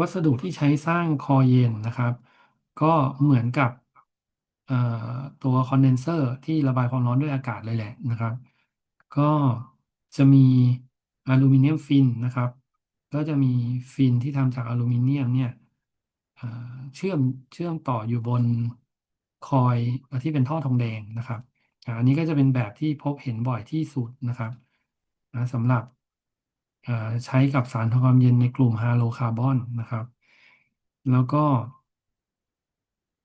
วัสดุที่ใช้สร้างคอเย็นนะครับ ก็เหมือนกับเอ่อตัวคอนเดนเซอร์ที่ระบายความร้อนด้วยอากาศเลยแหละนะครับ ก็จะมีอลูมิเนียมฟินนะครับ ก็จะมีฟินที่ทำจากอลูมิเนียมเนี่ยเอ่อเชื่อมเชื่อมต่ออยู่บนคอยที่เป็นท่อทองแดงนะครับอันนี้ก็จะเป็นแบบที่พบเห็นบ่อยที่สุดนะครับสำหรับ ใช้กับสารทำความเย็นในกลุ่มฮาโลคาร์บอนนะครับ แล้วก็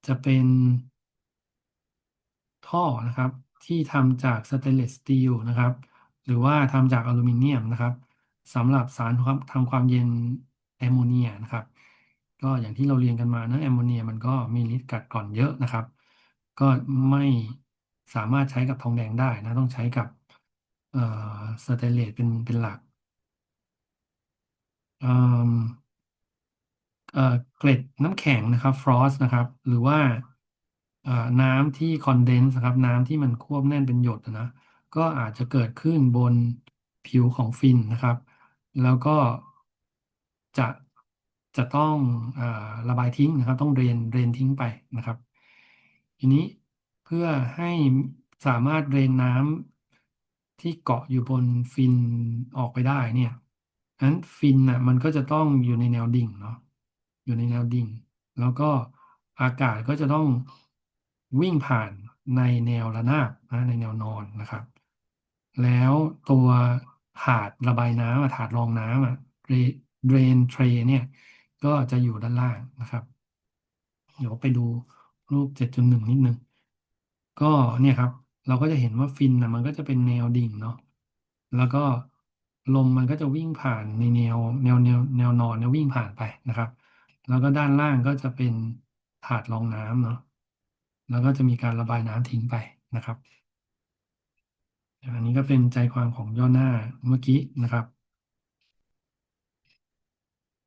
จะเป็นท่อนะครับ ที่ทำจากสเตนเลสสตีลนะครับ หรือว่าทำจากอลูมิเนียมนะครับสำหรับสารทำความเย็นแอมโมเนียนะครับ ก็อย่างที่เราเรียนกันมานะแอมโมเนียมันก็มีฤทธิ์กัดกร่อนเยอะนะครับ ก็ไม่สามารถใช้กับทองแดงได้นะ ต้องใช้กับสเตนเลสเป็นเป็นหลัก เอ่มเอ่อเกล็ดน้ำแข็งนะครับฟรอสนะครับ หรือว่าเอ่อน้ำที่คอนเดนซ์นะครับ น้ำที่มันควบแน่นเป็นหยดนะก็อาจจะเกิดขึ้นบนผิวของฟินนะครับ แล้วก็จะจะต้องเอ่อระบายทิ้งนะครับ ต้องเรนเรนทิ้งไปนะครับ ทีนี้เพื่อให้สามารถเรนน้ำที่เกาะอยู่บนฟินออกไปได้เนี่ย นั้นฟินน่ะมันก็จะต้องอยู่ในแนวดิ่งเนาะอยู่ในแนวดิ่ง แล้วก็อากาศก็จะต้องวิ่งผ่านในแนวระนาบนะในแนวนอนนะครับ แล้วตัวถาดระบายน้ำถาดรองน้ำอะเดรนเทรเนี่ย ก็จะอยู่ด้านล่างนะครับ เดี๋ยวไปดูรูป 7.1 นิดนึง ก็เนี่ยครับ เราก็จะเห็นว่าฟินนะมันก็จะเป็นแนวดิ่งเนาะแล้วก็ ลมมันก็จะวิ่งผ่านในแนวแนวแนวแนวนอนเนี่ยวิ่งผ่านไปนะครับ แล้วก็ด้านล่างก็จะเป็นถาดรองน้ำเนาะแล้วก็จะมีการระบายน้ำทิ้งไปนะครับ อันนี้ก็เป็นใจความของย่อหน้าเมื่อกี้นะครับ